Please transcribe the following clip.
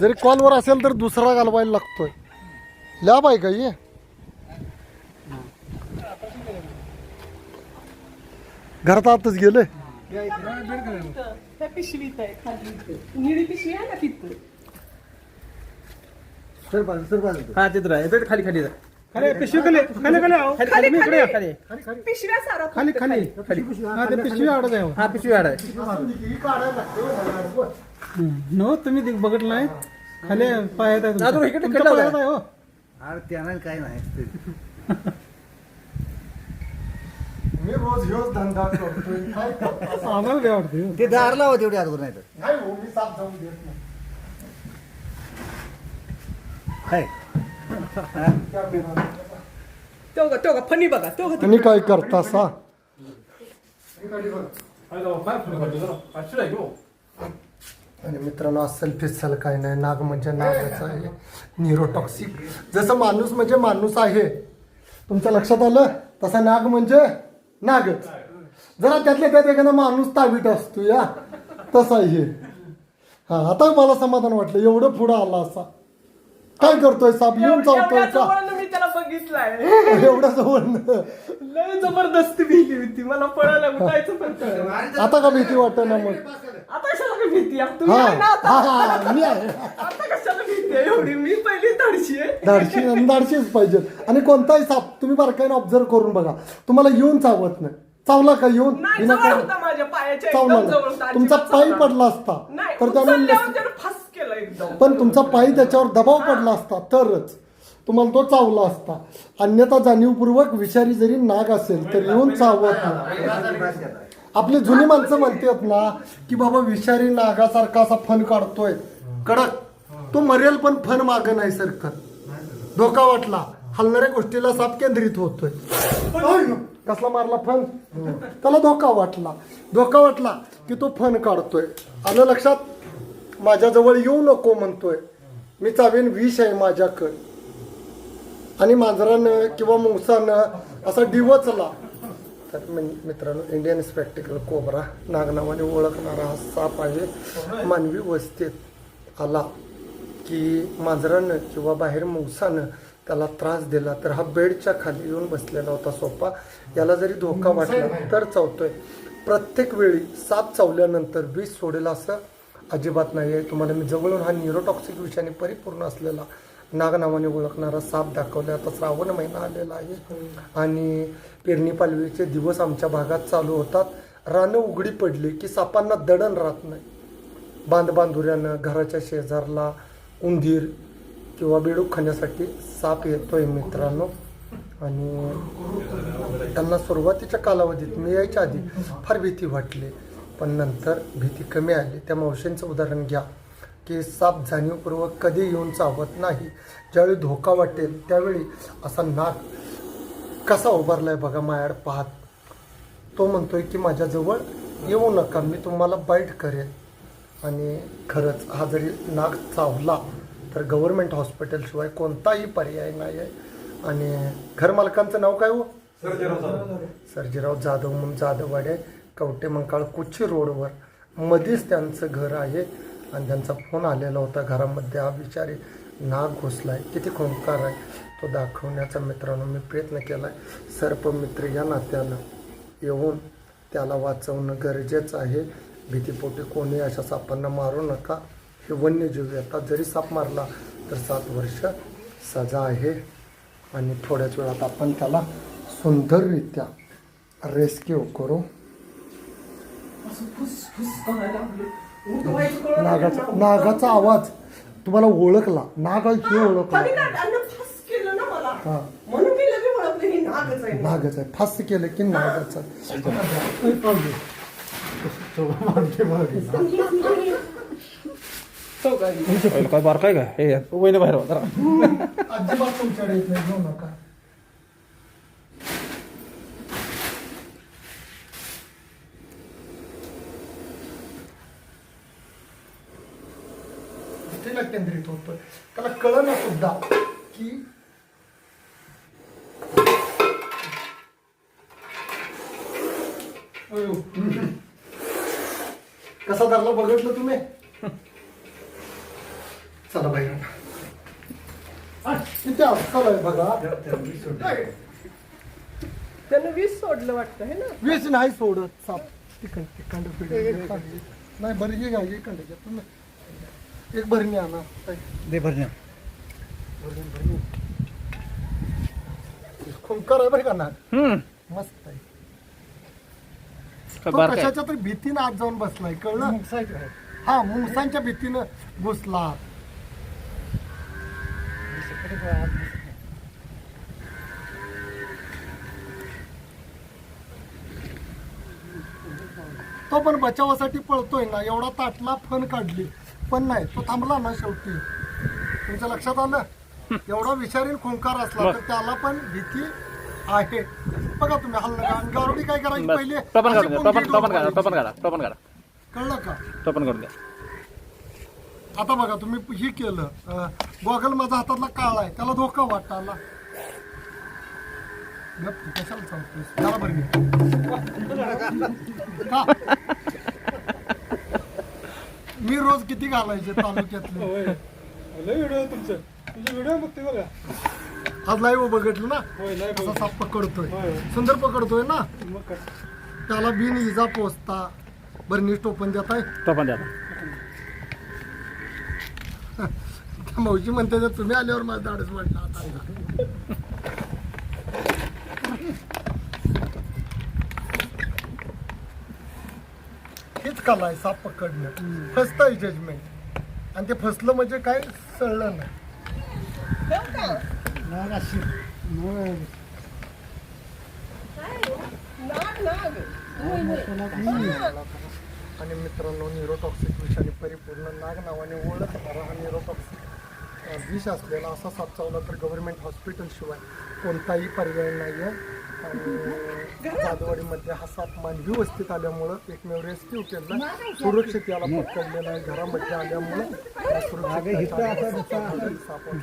जरी कॉलवर असेल तर दुसरा घालवायला लागतोय. लॅब आहे का ये. घरात आतच गेले? त्या पिशवी हा तिथं आहे बेड खाली जा. खाली पिशवी खाली खाली खाली आहो. खाली खाली. इकडे या, खाली. पिशव्या सारा खाली खाली. खाली. हा ते पिशवी आडत आहे. हो. हा पिशवी आड आहे नो तुम्ही नाही? खाली पायात आहे दादू, तुमच्या. इकडे तुमच्या खेळला पायात आहे हो. अरे त्यांना काय नाही. मी रोज ह्योच धंदा करतोय. काय करता? आम्हाला काय वाटते हो. ते दार लावा तेवढी आजवर नाही तर नाही हो, मी साप जाऊन देत नाही. काय? तो ग तो ग फनी बघा तो ग काय करता सा आणि मित्रांनो असेल फिसल काय नाही नाग म्हणजे नागच आहे न्यूरोटॉक्सिक जसं माणूस म्हणजे माणूस आहे. तुमच्या लक्षात आलं? तसा नाग म्हणजे नागच जरा त्यातल्या त्यात एखादा माणूस तावीट असतो या. तसा हे. हा आता मला समाधान वाटलं एवढं पुढं आला असा. काय करतोय साप? येऊन चावतोय का? जवळ मी त्याला बघितलाय. एवढ्या जवळ लय जबरदस्त भीती होती. मला पळायला उठायचं पण कळलं. आता का भीती वाटत ना मग? आता कशाला काय भीती? आहे? तुम्ही हा. आहे ना आता? हा हा मी आहे. आता कशाला भीती आहे? एवढी मी पहिली धाडशी आहे. धाडशी आणि धाडशीच पाहिजे. आणि कोणताही साप तुम्ही बारकाईने ऑब्झर्व करून बघा. तुम्हाला येऊन चावत नाही. चावला का येऊन? नाही विना जवळ कारण- होता माझ्या पायाच्या चावला एकदम जवळ नाही. होता. तुमचा अजिबात पाय चावला पडला असता. नाही तर त्याने उचलल्यावर त्यानं फास केलं एकदम पण तुमचा पाय त्याच्यावर दबाव पडला असता तरच. तुम्हाला तो चावला असता. अन्यथा जाणीवपूर्वक विषारी जरी नाग असेल तर येऊन चावत नाही. आपली जुनी माणसं म्हणतात ना की बाबा विषारी नागासारखा असा फन काढतोय. कडक. तो मरेल पण फन माग नाही सरकत. धोका वाटला. हलणाऱ्या गोष्टीला साप केंद्रित होतोय. कसला मारला फन? त्याला धोका वाटला. धोका वाटला की तो फन काढतोय. आलं लक्षात? माझ्याजवळ येऊ नको म्हणतोय. मी चावेन विष आहे माझ्याकडे. आणि मांजरानं किंवा मुंगसानं असा डिवचला. तर मित्रांनो इंडियन स्पेक्टिकल कोबरा नागनावाने ओळखणारा हा साप आहे. मानवी वस्तीत आला की मांजरानं किंवा बाहेर मुंगसानं त्याला त्रास दिला तर हा बेडच्या खाली येऊन बसलेला होता सोपा. याला जरी धोका वाटला तर चावतोय. प्रत्येक वेळी साप चावल्यानंतर विष सोडेल असं अजिबात नाही आहे तुम्हाला मी जवळून हा न्यूरोटॉक्सिक विषयाने परिपूर्ण असलेला नाग नावाने ओळखणारा साप दाखवला आता श्रावण महिना आलेला आहे आणि पेरणी पालवीचे दिवस आमच्या भागात चालू होतात. रानं उघडी पडली की सापांना दडण राहत नाही. बांध बांधुऱ्यानं घराच्या शेजारला उंदीर किंवा बेडूक खाण्यासाठी साप येतोय मित्रांनो. आणि त्यांना सुरुवातीच्या कालावधीत मी यायच्या आधी फार भीती वाटली. पण नंतर भीती कमी आली. त्या मावशींचं उदाहरण घ्या. की साप जाणीवपूर्वक कधी येऊन चावत नाही. ज्यावेळी धोका वाटेल त्यावेळी असा नाक कसा उभारलाय बघा मायाड पाहत. तो म्हणतोय की माझ्याजवळ येऊ नका मी तुम्हाला बाईट करेन. आणि खरंच हा जरी नाग चावला तर गव्हर्नमेंट हॉस्पिटलशिवाय कोणताही पर्याय नाही आहे आणि घरमालकांचं नाव काय हो? सर्जेराव जाधव. म्हणून जाधववाडी. आहे कवटे मंकाळ कुची रोडवर. मध्येच त्यांचं घर आहे. आणि त्यांचा फोन आलेला होता घरामध्ये. हा विचारी नाग आहे किती खोंकार आहे. तो दाखवण्याचा मित्रांनो मी प्रयत्न केला आहे सर्पमित्र या नात्यानं येऊन त्याला वाचवणं गरजेचं आहे. भीतीपोटी कोणी अशा सापांना मारू नका. हे वन्यजीव येतात जरी साप मारला तर सात वर्ष सजा आहे. आणि थोड्याच वेळात आपण त्याला सुंदररित्या रेस्क्यू करू असं फुस फुस करायला लागलं. उठवायचं कळलं नाही नागाचा. नागाचा आवाज. तुम्हाला ओळखला. नाग आहे हे ओळखला. खाली काय त्यांना फास केलं ना मला. म्हणून मी लगे ओळखलं नागच आहे. नागच आहे. फास्ट केलं की नागाच तो काय काय बार काय काय हे वहिनी बाहेर हो, जरा अजिबात तुमच्याकडे येत नाही घेऊ नका भीतीला केंद्रित होतोय त्याला कळलं सुद्धा की कसा धरला बघितलं तुम्ही चला बाहेर किती अस्सल आहे बघा त्यानं वीस सोडलं वाटतं हे ना वीस नाही सोडत साप तिखंड पिढी नाही बरी घे घ्या एक घ्या तुम्ही एक भरणी आणा. दे भरण्या. खुंकर आहे बरं का ना हम्म. मस्त आहे. काय तो. कशाच्या तरी भीतीनं आत जाऊन बसलाय कळलं? हा. मुंगसांच्या भीतीनं घुसला. तो पण बचावासाठी पळतोय ना एवढा ताटला फन काढली. पण नाही तो थांबला ना शेवटी. तुमच्या लक्षात आलं? एवढा विषारी खुंकार असला तर त्याला पण भीती आहे. बघा तुम्ही हल्ला का? आणि गारुडी काय करायची पहिले? टोपण अशी काढून द्या पुंगी टोपण टोपण काढा डोकावायची. टोपण काढा टोपण काढा. कळलं का? टोपण करून द्या आता बघा तुम्ही हे केलं. गॉगल माझा हातातला काळा आहे. त्याला धोका वाटत आला. कशाला चालतोयस? जरा बरं. घे. का? रोज किती घालायचे तालुक्यातले? होय. लय व्हिडिओ तुमचं. तुझे व्हिडिओ बघते बघा. आज लाईव्ह बघितलं ना? होय लय असा साप पकडतोय. होय. सुंदर पकडतोय ना? मग काय? त्याला बिन इजा पोचता. बरं टोपन देत आहे. टोपण द्या त्या मावशी म्हणते तर तुम्ही आल्यावर माझं धाडस वाटलं आता. हीच कला आहे साप पकडणं फसतं आहे जजमेंट आणि ते फसलं म्हणजे काय? सळलं नाही. होय. आणि मित्रांनो न्यूरोटॉक्सिक विषाने परिपूर्ण नाग नावाने ओळखणारा हा न्यूरोटॉक्सिक विष असलेला असा साप चावला तर गव्हर्नमेंट हॉस्पिटलशिवाय कोणताही पर्याय नाही आहे आणि जाधववाडीमध्ये हा साप मानवी वस्तीत आल्यामुळं एकमेव रेस्क्यू केला. सुरक्षित याला पकडलेला आहे. घरामध्ये आल्यामुळं सुरक्षित साप आपण.